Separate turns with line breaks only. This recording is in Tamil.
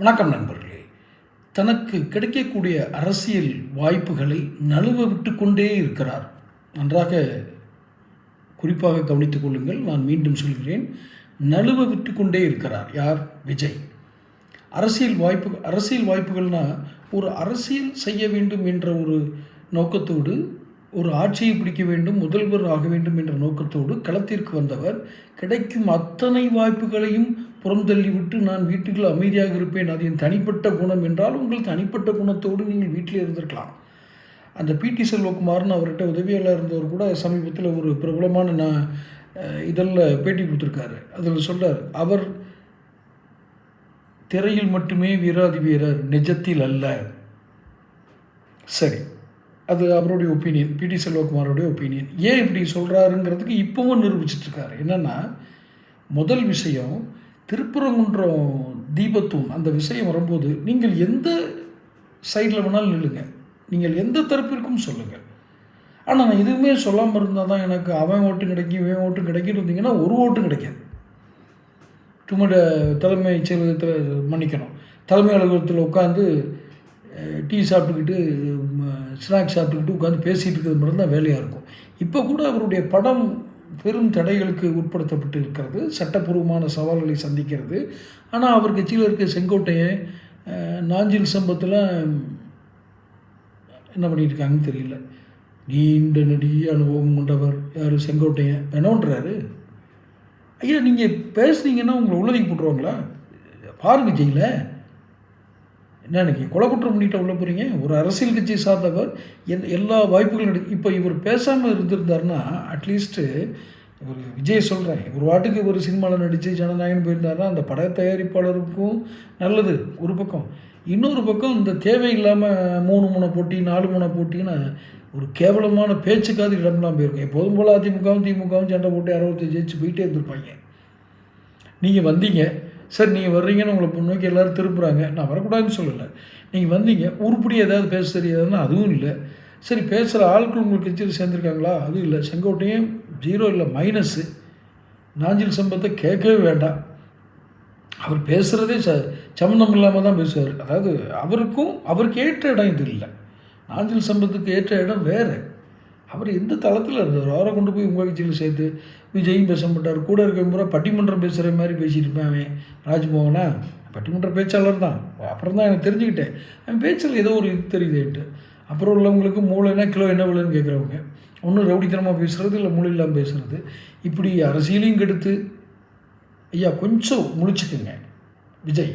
வணக்கம் நண்பர்களே. தனக்கு கிடைக்கக்கூடிய அரசியல் வாய்ப்புகளை நழுவ விட்டு கொண்டே இருக்கிறார். நன்றாக குறிப்பாக கவனித்துக் கொள்ளுங்கள். நான் மீண்டும் சொல்கிறேன் நழுவ விட்டு கொண்டே இருக்கிறார். யார்? விஜய். அரசியல் வாய்ப்பு அரசியல் வாய்ப்புகள்னால் ஒரு அரசியல் செய்ய வேண்டும் என்ற ஒரு நோக்கத்தோடு ஒரு ஆட்சியை பிடிக்க வேண்டும் முதல்வர் ஆக வேண்டும் என்ற நோக்கத்தோடு களத்திற்கு வந்தவர் கிடைக்கும் அத்தனை வாய்ப்புகளையும் புறந்தள்ளிவிட்டு நான் வீட்டுக்குள் அமைதியாக இருப்பேன். அது என் தனிப்பட்ட குணம் என்றால் உங்கள் தனிப்பட்ட குணத்தோடு நீங்கள் வீட்டிலே இருந்திருக்கலாம். அந்த பிடி செல்வகுமார்னு அவர்கிட்ட உதவியாளர் இருந்தவர் கூட சமீபத்தில் ஒரு பிரபலமான நான் இதழில் பேட்டி கொடுத்துருக்காரு. அதில் சொல்கிறார் அவர் திரையில் மட்டுமே வீராதி வீரர் நிஜத்தில் அல்ல. சரி. அது அவருடைய ஒப்பீனியன் பிடி செல்வகுமாரோடைய ஒப்பீனியன் ஏன் இப்படி சொல்கிறாருங்கிறதுக்கு இப்போவும் நிரூபிச்சிட்ருக்காரு. என்னென்னா முதல் விஷயம் திருப்பரங்குன்றம் தீபத்தூண் அந்த விஷயம் வரும்போது நீங்கள் எந்த சைடில் வேணாலும் நில்லுங்க. நீங்கள் எந்த தரப்பிற்கும் சொல்லுங்கள் ஆனால் நான் எதுவுமே சொல்லாமல் இருந்தால் தான் எனக்கு அவன் ஓட்டு கிடைக்கும் இவன் ஓட்டு கிடைக்கும் இருந்தீங்கன்னா ஒரு ஓட்டும் கிடைக்காது. சும்மா தலைமைச் செயலகத்தில் மன்னிக்கணும். தலைமை அலுவலகத்தில் உட்காந்து டீ சாப்பிட்டுக்கிட்டு ஸ்நாக்ஸ் சாப்பிட்டுக்கிட்டு உட்காந்து பேசிகிட்டு இருக்கிறது மட்டும் தான் வேலையாக இருக்கும். இப்போ கூட அவருடைய படம் பெரும் தடைகளுக்கு உட்படுத்தப்பட்டு இருக்கிறது. சட்டப்பூர்வமான சவால்களை சந்திக்கிறது. ஆனால் அவர் கட்சியில் இருக்க செங்கோட்டையன் நாஞ்சில் சம்பத்தில் என்ன பண்ணிட்டு இருக்காங்கன்னு தெரியல. நீண்ட நெடிய அனுபவம் கொண்டவர். யார்? செங்கோட்டையன். வேணோன்றாரு. ஐயா நீங்கள் பேசுனீங்கன்னா உங்களை உள்ளதைக்கு போட்டுருவாங்களா? பாருங்க ஜெயில. என்ன நீங்கள் கொலை குற்றம் பண்ணிட்டு உள்ள போகிறீங்க ஒரு அரசியல் கட்சியை சார்ந்தவர் எல் எல்லா வாய்ப்புகளும் எடு இப்போ இவர் பேசாமல் இருந்திருந்தாருன்னா அட்லீஸ்ட்டு ஒரு விஜய் சொல்கிறேன் ஒரு வாட்டுக்கு ஒரு சினிமாவில் நடித்து ஜனநாயகன் போயிருந்தாருன்னா அந்த பட தயாரிப்பாளருக்கும் நல்லது ஒரு பக்கம். இன்னொரு பக்கம் இந்த தேவையில்லாமல் மூணு முனை போட்டி நாலு முனை போட்டின்னு ஒரு கேவலமான பேச்சுக்காவது இடம்லாம் போயிருக்கும். எப்போதும் போல் அதிமுகவும் திமுகவும் சண்டை போட்டு அறுபத்தி ஜெயிச்சு போயிட்டே இருந்திருப்பாங்க. நீங்கள் வந்தீங்க சரி நீங்கள் வர்றீங்கன்னு உங்களை நோக்கி எல்லோரும் திருப்புறாங்க நான் வரக்கூடாதுன்னு சொல்லலை. நீங்கள் வந்தீங்க உருப்படி ஏதாவது பேச தெரியாதுன்னா அதுவும் இல்லை. சரி பேசுகிற ஆட்கள் உங்களுக்கு கட்சியில் சேர்ந்துருக்காங்களா? அதுவும் இல்லை. செங்கோட்டையும் ஜீரோ இல்லை மைனஸ்ஸு நாஞ்சில் சம்பத்தை கேட்கவே வேண்டாம். அவர் பேசுகிறதே ச சம்மந்தம் இல்லாமல் தான் பேசுவார். அதாவது அவருக்கும் அவருக்கு ஏற்ற இடம் இது இல்லை. நாஞ்சில் சம்பத்துக்கு ஏற்ற இடம் வேறு. அவர் எந்த தளத்தில் இருந்தார்? அவரை கொண்டு போய் உங்கள் கட்சியில் சேர்த்து விஜயும் பேச மாட்டார் கூட இருக்க முறை பட்டிமன்றம் பேசுகிற மாதிரி பேசிட்டு இருப்பேன் அவன். ராஜ்மோகனா? பட்டிமன்ற பேச்சாளர் தான். அப்புறம் தான் எனக்கு தெரிஞ்சுக்கிட்டேன். அவன் பேச்சில் ஏதோ ஒரு இது தெரியுதுட்டு அப்புறம் உள்ளவங்களுக்கு மூளைனா கிலோ என்ன விலைன்னு கேட்குறவங்க ஒன்றும் ரவுடித்தனமாக பேசுகிறது இல்லை மூளை இல்லாமல் பேசுகிறது இப்படி அரசியலையும் கெடுத்து ஐயா கொஞ்சம் முழிச்சுக்குங்க. விஜய்.